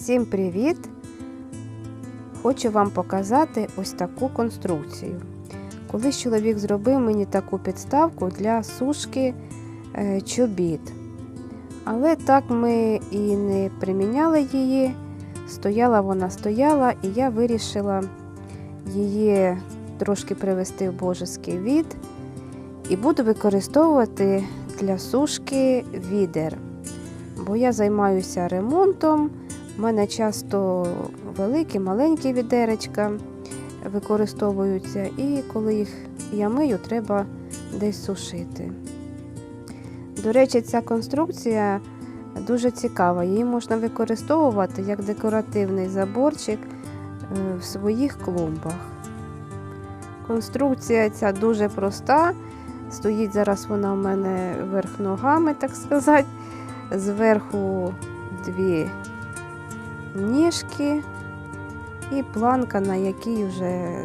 Всім привіт! Хочу вам показати ось таку конструкцію. Колись чоловік зробив мені таку підставку для сушки е, чобіт. Але так ми і не приміняли її. Стояла вона стояла, і я вирішила її трошки привести в божеский від і буду використовувати для сушки відер. Бо я займаюся ремонтом. У мене часто великі, маленькі відеречка використовуються, і коли їх я мию, треба десь сушити. До речі, ця конструкція дуже цікава. Її можна використовувати як декоративний заборчик е, в своїх клумбах. Конструкція ця дуже проста. Стоїть зараз вона у мене вверх ногами, так сказати. Зверху дві ніжки і планка, на якій вже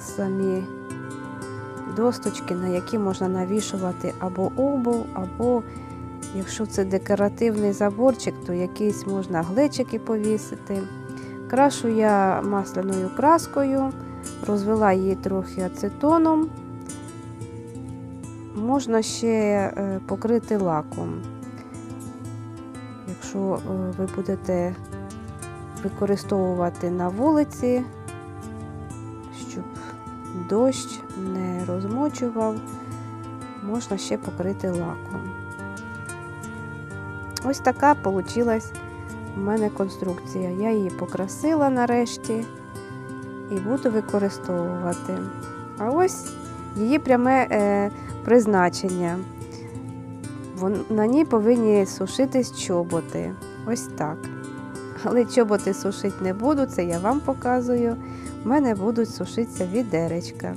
самі досточки, на які можна навішувати або обув, або якщо це декоративний заборчик, то якийсь можна глечики повісити. Крашу я масляною краскою, розвела її трохи ацетоном. Можна ще е, покрити лаком. Якщо е, ви будете використовувати на вулиці, щоб дощ не розмочував, можна ще покрити лаком. Ось така вийшла у мене конструкція. Я її покрасила нарешті і буду використовувати. А ось її пряме е, призначення. На ній повинні сушитись чоботи. Ось так. Але чоботи сушити не буду, це я вам показую. У мене будуть сушитися відеречка.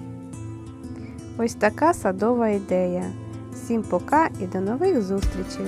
Ось така садова ідея. Всім пока і до нових зустрічей!